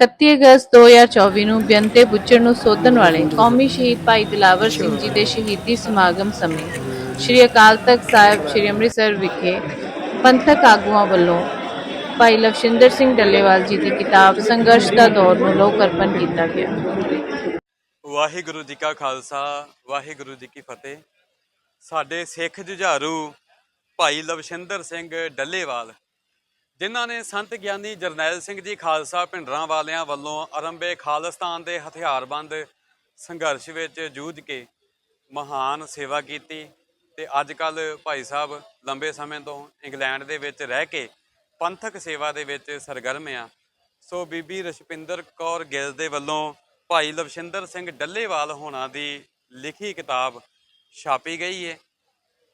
31 ਅਗਸਤ 2024 ਨੂੰ ਬੇਅੰਤੇ ਬੁੱਚੜ ਨੂੰ ਸੋਧਣ ਵਾਲੇ ਕੌਮੀ ਸ਼ਹੀਦ ਭਾਈ ਦਿਲਾਵਰ ਸਿੰਘ ਜੀ ਦੇ ਸ਼ਹੀਦੀ ਸਮਾਗਮ ਸਮੇਂ ਸ੍ਰੀ ਅਕਾਲ ਤਖਤ ਸਾਹਿਬ ਸ੍ਰੀ ਅੰਮ੍ਰਿਤਸਰ ਵਿਖੇ ਪੰਥਕ ਆਗੂਆਂ ਵੱਲੋਂ ਭਾਈ ਲਵਸ਼ਿੰਦਰ ਸਿੰਘ ਡੱਲੇਵਾਲ ਜੀ ਦੀ ਕਿਤਾਬ ਸੰਘਰਸ਼ ਦਾ ਦੌਰ ਨੂੰ ਲੋਕ ਅਰਪਣ ਕੀਤਾ ਗਿਆ। ਵਾਹਿਗੁਰੂ ਜੀ ਕਾ ਖਾਲਸਾ, ਵਾਹਿਗੁਰੂ ਜੀ ਕੀ ਫਤਿਹ। ਸਾਡੇ ਸਿੱਖ ਜੁਝਾਰੂ ਭਾਈ ਲਵਸ਼ਿੰਦਰ ਸਿੰਘ ਡੱਲੇਵਾਲ ਜਿਨ੍ਹਾਂ ਨੇ ਸੰਤ ਗਿਆਨੀ ਜਰਨੈਲ ਸਿੰਘ ਜੀ ਖਾਲਸਾ ਭਿੰਡਰਾਂ ਵਾਲਿਆਂ ਵੱਲੋਂ ਆਰੰਭੇ ਖਾਲਿਸਤਾਨ ਦੇ ਹਥਿਆਰਬੰਦ ਸੰਘਰਸ਼ ਵਿੱਚ ਜੂਝ ਕੇ ਮਹਾਨ ਸੇਵਾ ਕੀਤੀ ਤੇ ਅੱਜ ਕੱਲ ਭਾਈ ਸਾਹਿਬ ਲੰਬੇ ਸਮੇਂ ਤੋਂ ਇੰਗਲੈਂਡ ਦੇ ਵਿੱਚ ਰਹਿ ਕੇ ਪੰਥਕ ਸੇਵਾ ਦੇ ਵਿੱਚ ਸਰਗਰਮ ਆ। ਸੋ ਬੀਬੀ ਰਸ਼ਪਿੰਦਰ ਕੌਰ ਗਿੱਲ ਦੇ ਵੱਲੋਂ ਭਾਈ ਲਵਸ਼ਿੰਦਰ ਸਿੰਘ ਡੱਲੇਵਾਲ ਹੋਣਾ ਦੀ ਲਿਖੀ ਕਿਤਾਬ ਛਾਪੀ ਗਈ ਹੈ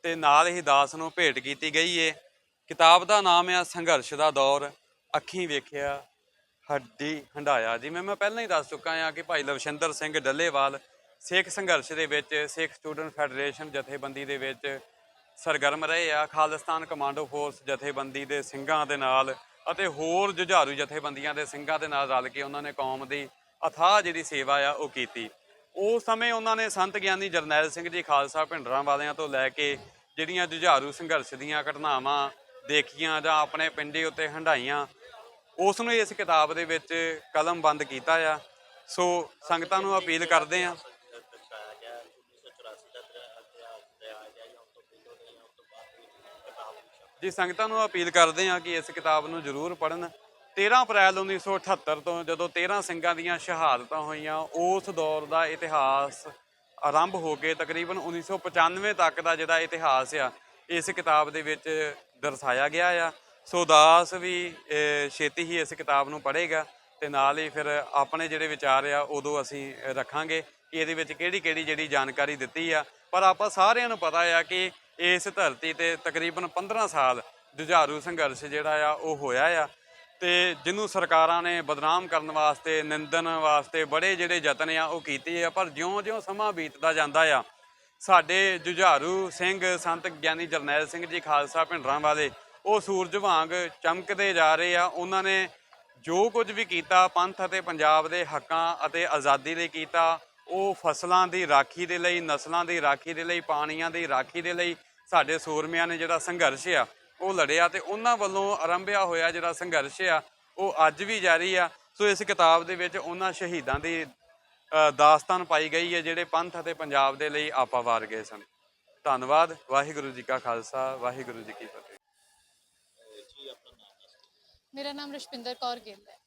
ਤੇ ਨਾਲ ਹੀ ਦਾਸ ਨੂੰ ਭੇਟ ਕੀਤੀ ਗਈ ਏ। ਕਿਤਾਬ ਦਾ ਨਾਮ ਆ, ਸੰਘਰਸ਼ ਦਾ ਦੌਰ। ਅੱਖੀਂ ਵੇਖਿਆ, ਹੱਡੀ ਹੰਡਾਇਆ ਜਿਵੇਂ ਮੈਂ ਪਹਿਲਾਂ ਹੀ ਦੱਸ ਚੁੱਕਾ ਹਾਂ ਕਿ ਭਾਈ ਲਵਸ਼ਿੰਦਰ ਸਿੰਘ ਡੱਲੇਵਾਲ ਸਿੱਖ ਸੰਘਰਸ਼ ਦੇ ਵਿੱਚ, ਸਿੱਖ ਸਟੂਡੈਂਟ ਫੈਡਰੇਸ਼ਨ ਜਥੇਬੰਦੀ ਦੇ ਵਿੱਚ ਸਰਗਰਮ ਰਹੇ ਆ। ਖਾਲਿਸਤਾਨ ਕਮਾਂਡੋ ਫੋਰਸ ਜਥੇਬੰਦੀ ਦੇ ਸਿੰਘਾਂ ਦੇ ਨਾਲ ਅਤੇ ਹੋਰ ਜੁਝਾਰੂ ਜਥੇਬੰਦੀਆਂ ਦੇ ਸਿੰਘਾਂ ਦੇ ਨਾਲ ਰਲ ਕੇ ਉਹਨਾਂ ਨੇ ਕੌਮ ਦੀ ਅਥਾਹ ਜਿਹੜੀ ਸੇਵਾ ਆ, ਉਹ ਕੀਤੀ। ਉਸ ਸਮੇਂ ਉਹਨਾਂ ਨੇ ਸੰਤ ਗਿਆਨੀ ਜਰਨੈਲ ਸਿੰਘ ਜੀ ਖਾਲਸਾ ਭਿੰਡਰਾਂ ਵਾਲਿਆਂ ਤੋਂ ਲੈ ਕੇ ਜਿਹੜੀਆਂ ਜੁਝਾਰੂ ਸੰਘਰਸ਼ ਦੀਆਂ ਘਟਨਾਵਾਂ ਦੇਖੀਆਂ ਜਾਂ ਆਪਣੇ ਪਿੰਡੇ ਉੱਤੇ ਹੰਡਾਈਆਂ ਉਸ ਨੂੰ ਇਸ ਕਿਤਾਬ ਦੇ ਵਿੱਚ ਕਲਮਬੰਦ ਕੀਤਾ ਆ। ਸੋ ਸੰਗਤਾਂ ਨੂੰ ਅਪੀਲ ਕਰਦੇ ਆ। ਜੀ, ਸੰਗਤਾਂ ਨੂੰ ਅਪੀਲ ਕਰਦੇ ਆ ਕਿ ਇਸ ਕਿਤਾਬ ਨੂੰ ਜ਼ਰੂਰ ਪੜ੍ਹਨ। 13 ਅਪ੍ਰੈਲ 1978 ਤੋਂ ਜਦੋਂ 13 ਸਿੰਘਾਂ ਦੀਆਂ ਸ਼ਹਾਦਤਾਂ ਹੋਈਆਂ, ਉਸ ਦੌਰ ਦਾ ਇਤਿਹਾਸ ਆਰੰਭ ਹੋ ਕੇ ਤਕਰੀਬਨ 1995 ਤੱਕ ਦਾ ਜਿਹੜਾ ਇਤਿਹਾਸ ਆ ਇਸ ਕਿਤਾਬ ਦੇ ਵਿੱਚ ਦਰਸਾਇਆ ਗਿਆ ਆ। ਸੋ ਦਾਸ ਵੀ ਛੇਤੀ ਹੀ ਇਸ ਕਿਤਾਬ ਨੂੰ ਪੜ੍ਹੇਗਾ ਤੇ ਨਾਲ ਹੀ ਫਿਰ ਆਪਣੇ ਜਿਹੜੇ ਵਿਚਾਰ ਆ, ਉਦੋਂ ਅਸੀਂ ਰੱਖਾਂਗੇ ਕਿ ਇਹਦੇ ਵਿੱਚ ਕਿਹੜੀ ਕਿਹੜੀ ਜਿਹੜੀ ਜਾਣਕਾਰੀ ਦਿੱਤੀ ਆ। ਪਰ ਆਪਾਂ ਸਾਰਿਆਂ ਨੂੰ ਪਤਾ ਆ ਕਿ ਇਸ ਧਰਤੀ ਤੇ ਤਕਰੀਬਨ 15 ਸਾਲ ਜੁਝਾਰੂ ਸੰਘਰਸ਼ ਜਿਹੜਾ ਆ, ਉਹ ਹੋਇਆ ਆ। ਤੇ ਜਿਹਨੂੰ ਸਰਕਾਰਾਂ ਨੇ ਬਦਨਾਮ ਕਰਨ ਵਾਸਤੇ, ਨਿੰਦਣ ਵਾਸਤੇ ਬੜੇ ਜਿਹੜੇ ਯਤਨ ਆ, ਉਹ ਕੀਤੇ ਆ। ਪਰ ਜਿਉਂ-ਜਿਉਂ ਸਮਾਂ ਬੀਤਦਾ ਜਾਂਦਾ ਆ ਸਾਡੇ ਜੁਝਾਰੂ ਸਿੰਘ, ਸੰਤ ਗਿਆਨੀ ਜਰਨੈਲ ਸਿੰਘ ਜੀ ਖਾਲਸਾ ਭਿੰਡਰਾਂ ਵਾਲੇ, ਉਹ ਸੂਰਜ ਵਾਂਗ ਚਮਕਦੇ ਜਾ ਰਹੇ ਆ। ਉਹਨਾਂ ਨੇ ਜੋ ਕੁਝ ਵੀ ਕੀਤਾ, ਪੰਥ ਅਤੇ ਪੰਜਾਬ ਦੇ ਹੱਕਾਂ ਅਤੇ ਆਜ਼ਾਦੀ ਲਈ ਕੀਤਾ, ਉਹ ਫਸਲਾਂ ਦੀ ਰਾਖੀ ਦੇ ਲਈ, ਨਸਲਾਂ ਦੀ ਰਾਖੀ ਦੇ ਲਈ, ਪਾਣੀਆਂ ਦੀ ਰਾਖੀ ਦੇ ਲਈ ਸਾਡੇ ਸੂਰਮਿਆਂ ਨੇ ਜਿਹੜਾ ਸੰਘਰਸ਼ ਆ, ਉਹ ਲੜਿਆ ਤੇ ਉਹਨਾਂ ਵੱਲੋਂ ਆਰੰਭਿਆ ਹੋਇਆ ਜਿਹੜਾ ਸੰਘਰਸ਼ ਆ, ਉਹ ਅੱਜ ਵੀ ਜਾਰੀ ਆ। ਸੋ ਇਸ ਕਿਤਾਬ ਦੇ ਵਿੱਚ ਉਹਨਾਂ ਸ਼ਹੀਦਾਂ ਦੀ ਦਾਸਤਾਨ ਪਾਈ ਗਈ ਹੈ ਜਿਹੜੇ ਪੰਥ ਅਤੇ ਪੰਜਾਬ ਦੇ ਲਈ ਆਪਾ ਵਾਰ ਗਏ ਸਨ। ਧੰਨਵਾਦ, ਵਾਹਿਗੁਰੂ ਜੀ ਕਾ ਖਾਲਸਾ, ਵਾਹਿਗੁਰੂ ਜੀ ਕੀ ਫਤਿਹ। ਮੇਰਾ ਨਾਮ ਰਸ਼ਪਿੰਦਰ ਕੌਰ ਗਿੱਲ ਹੈ।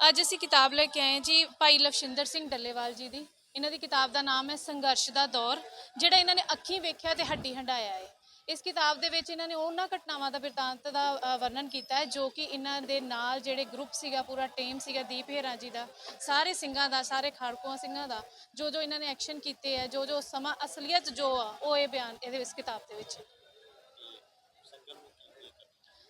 ਅੱਜ ਅਸੀਂ ਕਿਤਾਬ ਲੈ ਕੇ ਆਏ ਜੀ ਭਾਈ ਲਵਸ਼ਿੰਦਰ ਸਿੰਘ ਡੱਲੇਵਾਲ ਜੀ ਦੀ। ਇਹਨਾਂ ਦੀ ਕਿਤਾਬ ਦਾ ਨਾਮ ਹੈ ਸੰਘਰਸ਼ ਦਾ ਦੌਰ, ਜਿਹੜਾ ਇਹਨਾਂ ਨੇ ਅੱਖੀਂ ਵੇਖਿਆ ਤੇ ਹੱਡੀ ਹੰਡਾਇਆ ਹੈ। ਇਸ ਕਿਤਾਬ ਦੇ ਵਿੱਚ ਇਹਨਾਂ ਨੇ ਉਹਨਾਂ ਘਟਨਾਵਾਂ ਦਾ ਬਿਰਤਾਂਤ ਦਾ ਵਰਣਨ ਕੀਤਾ ਹੈ, ਜੋ ਕਿ ਇਹਨਾਂ ਦੇ ਨਾਲ ਜਿਹੜੇ ਗਰੁੱਪ ਸੀਗਾ, ਪੂਰਾ ਟੀਮ ਸੀਗਾ, ਦੀਪ ਹੇਰਾ ਜੀ ਦਾ, ਸਾਰੇ ਸਿੰਘਾਂ ਦਾ, ਸਾਰੇ ਖਾੜਕੂਆਂ ਸਿੰਘਾਂ ਦਾ, ਜੋ ਜੋ ਇਹਨਾਂ ਨੇ ਐਕਸ਼ਨ ਕੀਤੇ ਹੈ ਜੋ ਜੋ ਸਮਾਂ ਅਸਲੀਅਤ ਜੋ ਆ, ਉਹ ਇਹ ਬਿਆਨ ਇਹਦੇ ਇਸ ਕਿਤਾਬ ਦੇ ਵਿੱਚ।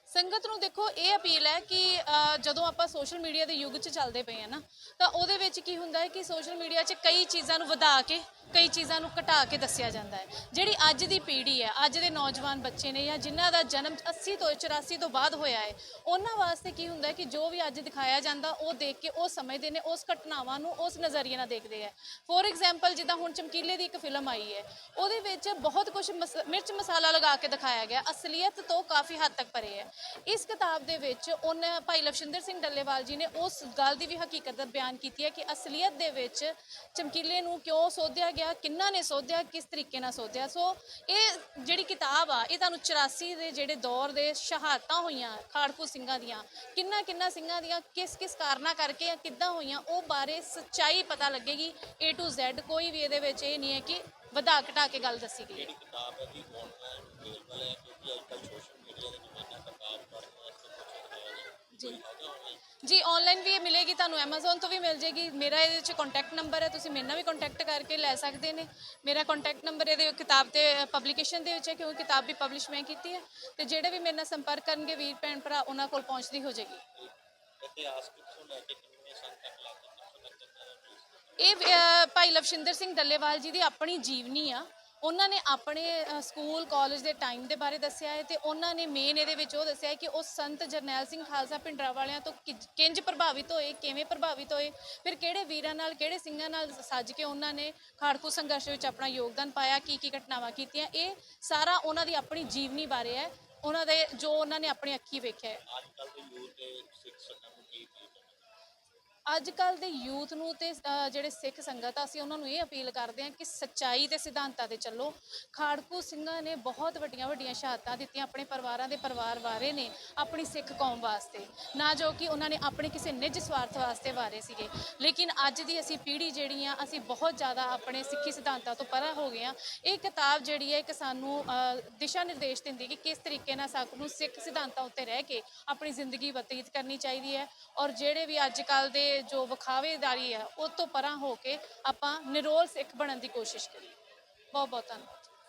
ਸੰਗਤ ਨੂੰ ਦੇਖੋ, ਇਹ ਅਪੀਲ ਹੈ ਕਿ ਜਦੋਂ ਆਪਾਂ ਸੋਸ਼ਲ ਮੀਡੀਆ ਦੇ ਯੁੱਗ 'ਚ ਚੱਲਦੇ ਪਏ ਆ ਨਾ, ਤਾਂ ਉਹਦੇ ਵਿੱਚ ਕੀ ਹੁੰਦਾ ਹੈ ਕਿ ਸੋਸ਼ਲ ਮੀਡੀਆ 'ਚ ਕਈ ਚੀਜ਼ਾਂ ਨੂੰ ਵਧਾ ਕੇ ਕਈ ਚੀਜ਼ਾਂ ਨੂੰ ਘਟਾ ਕੇ ਦੱਸਿਆ ਜਾਂਦਾ ਹੈ। ਜਿਹੜੀ ਅੱਜ ਦੀ ਪੀੜ੍ਹੀ ਹੈ, ਅੱਜ ਦੇ ਨੌਜਵਾਨ ਬੱਚੇ ਨੇ ਜਾਂ ਜਿਨ੍ਹਾਂ ਦਾ ਜਨਮ 80 ਤੋਂ 84 ਤੋਂ ਬਾਅਦ ਹੋਇਆ ਹੈ, ਉਹਨਾਂ ਵਾਸਤੇ ਕੀ ਹੁੰਦਾ ਹੈ ਕਿ ਜੋ ਵੀ ਅੱਜ ਦਿਖਾਇਆ ਜਾਂਦਾ, ਉਹ ਦੇਖ ਕੇ ਉਹ ਸਮਝਦੇ ਨੇ, ਉਸ ਘਟਨਾਵਾਂ ਨੂੰ ਉਸ ਨਜ਼ਰੀਏ ਨਾਲ ਦੇਖਦੇ ਹੈ। ਫੋਰ ਐਗਜ਼ਾਮਪਲ ਜਿੱਦਾਂ ਹੁਣ ਚਮਕੀਲੇ ਦੀ ਇੱਕ ਫਿਲਮ ਆਈ ਹੈ, ਉਹਦੇ ਵਿੱਚ ਬਹੁਤ ਕੁਝ ਮਿਰਚ ਮਸਾਲਾ ਲਗਾ ਕੇ ਦਿਖਾਇਆ ਗਿਆ, ਅਸਲੀਅਤ ਤੋਂ ਕਾਫੀ ਹੱਦ ਤੱਕ ਪਰੇ ਹੈ। ਇਸ ਕਿਤਾਬ ਦੇ ਵਿੱਚ ਉਹਨਾਂ ਭਾਈ ਲਵਸ਼ਿੰਦਰ ਸਿੰਘ ਡੱਲੇਵਾਲ ਜੀ ਨੇ ਉਸ ਗੱਲ ਦੀ ਵੀ ਹਕੀਕਤ ਦਾ ਬਿਆਨ ਕੀਤੀ ਹੈ ਕਿ ਅਸਲੀਅਤ ਦੇ ਵਿੱਚ ਚਮਕੀਲੇ ਨੂੰ ਕਿਉਂ ਸੋਧਿਆ ਗਿਆ ਕਿੰਨਾ ਨੇ ਸੋਧਿਆ, ਕਿਸ ਤਰੀਕੇ ਨਾਲ ਸੋਧਿਆ? ਸੋ ਇਹ ਜਿਹੜੀ ਕਿਤਾਬ ਆ, ਇਹ ਤੁਹਾਨੂੰ 84 ਦੇ ਜਿਹੜੇ ਦੌਰ ਦੇ ਸ਼ਹਾਦਤਾਂ ਹੋਈਆਂ, ਖਾੜਕੂ ਸਿੰਘਾਂ ਦੀਆਂ ਕਿੰਨਾ ਕਿੰਨਾ ਸਿੰਘਾਂ ਦੀਆਂ ਕਿਸ ਕਿਸ ਕਾਰਨਾਂ ਕਰਕੇ ਜਾਂ ਕਿੱਦਾਂ ਹੋਈਆਂ, ਉਹ ਬਾਰੇ ਸੱਚਾਈ ਪਤਾ ਲੱਗੇਗੀ। A to Z ਕੋਈ ਵੀ ਇਹਦੇ ਵਿੱਚ ਇਹ ਨਹੀਂ ਹੈ ਕਿ ਵਧਾ ਘਟਾ ਕੇ ਗੱਲ ਦੱਸੀ ਗਈ। ਹੈ ਕਿਤਾਬ ਹੈ ਵੀ ਆਨਲਾਈਨ ਅਵੇਲੇਬਲ ਹੈ ਕਿਉਂਕਿ ਅੱਜ ਕੱਲ੍ਹ ਸੋਸ਼ਲ ਮੀਡੀਆ ਦਾ ਜ਼ਮਾਨਾ ਕਿਤਾਬ ਪੜ੍ਹਨ ਵਾਸਤੇ ਕੁਝ ਹੈ ਜੀ ਹੈਗਾ online? ਜੀ ਆਨਲਾਈਨ ਵੀ ਇਹ ਮਿਲੇਗੀ ਤੁਹਾਨੂੰ Amazon ਤੋਂ ਵੀ ਮਿਲ ਜੇਗੀ। ਮੇਰਾ ਇਹਦੇ ਵਿੱਚ ਕੰਟੈਕਟ ਨੰਬਰ ਹੈ ਤੁਸੀਂ ਮੇਰੇ ਨਾਲ ਵੀ ਕੰਟੈਕਟ ਕਰਕੇ ਲੈ ਸਕਦੇ ਨੇ। ਮੇਰਾ ਕੰਟੈਕਟ ਨੰਬਰ ਇਹਦੇ ਕਿਤਾਬ ਤੇ ਪਬਲਿਕੇਸ਼ਨ ਦੇ ਵਿੱਚ ਹੈ ਕਿਉਂਕਿ ਕਿਤਾਬ ਵੀ ਪਬਲਿਸ਼ ਮੈਂ ਕੀਤੀ ਹੈ। ਤੇ ਜਿਹੜੇ ਵੀ ਮੇਰੇ ਨਾਲ ਸੰਪਰਕ ਕਰਨਗੇ ਵੀਰ ਭੈਣ ਭਰਾ ਉਹਨਾਂ ਕੋਲ ਪਹੁੰਚਦੀ ਹੋ ਜਾਏਗੀ ਇਤਿਹਾਸ ਕਿੱਥੋਂ ਲੈ ਕੇ ਕਿੰਨੇ ਸਾਲ ਤੱਕ ਲੱਗਦਾ ਕਿੱਥੋਂ ਤੱਕ ਚੱਲਦਾ ਹੈ? ਇਹ ਭਾਈ ਲਵਸ਼ਿੰਦਰ ਸਿੰਘ ਡੱਲੇਵਾਲ ਜੀ ਦੀ ਆਪਣੀ ਜੀਵਨੀ ਆ। ਉਹਨਾਂ ਨੇ ਆਪਣੇ ਸਕੂਲ ਕਾਲਜ ਦੇ ਟਾਈਮ ਦੇ ਬਾਰੇ ਦੱਸਿਆ ਹੈ ਤੇ ਉਹਨਾਂ ਨੇ ਮੇਨ ਇਹਦੇ ਵਿੱਚ ਉਹ ਦੱਸਿਆ ਹੈ ਕਿ ਉਹ ਸੰਤ ਜਰਨੈਲ ਸਿੰਘ ਖਾਲਸਾ ਭਿੰਡਰਾਂ ਵਾਲਿਆਂ ਤੋਂ ਕਿਜ- ਕਿੰਜ ਪ੍ਰਭਾਵਿਤ ਹੋਏ, ਕਿਵੇਂ ਪ੍ਰਭਾਵਿਤ ਹੋਏ, ਫਿਰ ਕਿਹੜੇ ਵੀਰਾਂ ਨਾਲ, ਕਿਹੜੇ ਸਿੰਘਾਂ ਨਾਲ ਸੱਜ ਕੇ ਉਹਨਾਂ ਨੇ ਖਾੜਕੂ ਸੰਘਰਸ਼ ਵਿੱਚ ਆਪਣਾ ਯੋਗਦਾਨ ਪਾਇਆ, ਕੀ ਕੀ ਘਟਨਾਵਾਂ ਕੀਤੀਆਂ, ਇਹ ਸਾਰਾ ਉਹਨਾਂ ਦੀ ਆਪਣੀ ਜੀਵਨੀ ਬਾਰੇ ਹੈ, ਉਹਨਾਂ ਦੇ, ਜੋ ਉਹਨਾਂ ਨੇ ਆਪਣੀ ਅੱਖੀ ਵੇਖਿਆ ਹੈ। ਅੱਜ ਕੱਲ ਦੇ ਯੂਥ ਦੇ ਸਿੱਖ ਸੰਗਤ ਨੂੰ ਕੀ ਅਪੀਲ ਕਰਨਾ ਅੱਜ ਕੱਲ ਦੇ ਯੂਥ ਨੂੰ ਤੇ ਅ, ਜਿਹੜੇ ਸਿੱਖ ਸੰਗਤ ਆ ਅਸੀਂ ਉਹਨਾਂ ਨੂੰ ਇਹ ਅਪੀਲ ਕਰਦੇ ਹਾਂ ਕਿ ਸੱਚਾਈ ਦੇ ਸਿਧਾਂਤਾਂ ਤੇ ਚੱਲੋ। ਖਾੜਕੂ ਸਿੰਘਾਂ ਨੇ ਬਹੁਤ ਵੱਡੀਆਂ ਵੱਡੀਆਂ ਸ਼ਹਾਦਤਾਂ ਦਿੱਤੀਆਂ ਆਪਣੇ ਪਰਿਵਾਰਾਂ ਦੇ ਪਰਿਵਾਰ ਵਾਰੇ ਨੇ ਆਪਣੀ ਸਿੱਖ ਕੌਮ ਵਾਸਤੇ। ਨਾ ਜੋ ਕਿ ਉਹਨਾਂ ਨੇ ਆਪਣੇ ਕਿਸੇ ਨਿੱਜ ਸਵਾਰਥ ਵਾਸਤੇ ਵਾਰੇ ਸੀਗੇ। ਲੇਕਿਨ ਅੱਜ ਦੀ ਅਸੀਂ ਪੀੜ੍ਹੀ ਜਿਹੜੀ ਆ ਅਸੀਂ ਬਹੁਤ ਜ਼ਿਆਦਾ ਆਪਣੇ ਸਿੱਖੀ ਸਿਧਾਂਤਾਂ ਤੋਂ ਪਰਾਂ ਹੋ ਗਏ ਆ ਇਹ ਕਿਤਾਬ ਜਿਹੜੀ ਹੈ ਇੱਕ ਸਾਨੂੰ ਅ, ਦਿਸ਼ਾ ਨਿਰਦੇਸ਼ ਦਿੰਦੀ ਕਿ ਕਿਸ ਤਰੀਕੇ ਨਾਲ ਸਾਨੂੰ ਸਿੱਖ ਸਿਧਾਂਤਾਂ ਉੱਤੇ ਰਹਿ ਕੇ ਆਪਣੀ ਜ਼ਿੰਦਗੀ ਬਤੀਤ ਕਰਨੀ ਚਾਹੀਦੀ ਹੈ। ਔਰ ਜਿਹੜੇ ਵੀ ਅੱਜ ਕੱਲ ਦੇ ਜੋ ਵਿਖਾਵੇਦਾਰੀ ਹੈ, ਉਹ ਤੋਂ ਪਰਾਂ ਹੋ ਕੇ ਆਪਾਂ ਨਿਰੋਲ ਸਿੱਖ ਬਣਨ ਦੀ ਕੋਸ਼ਿਸ਼ ਕਰੀਏ। ਬਹੁਤ ਬਹੁਤ ਧੰਨਵਾਦ।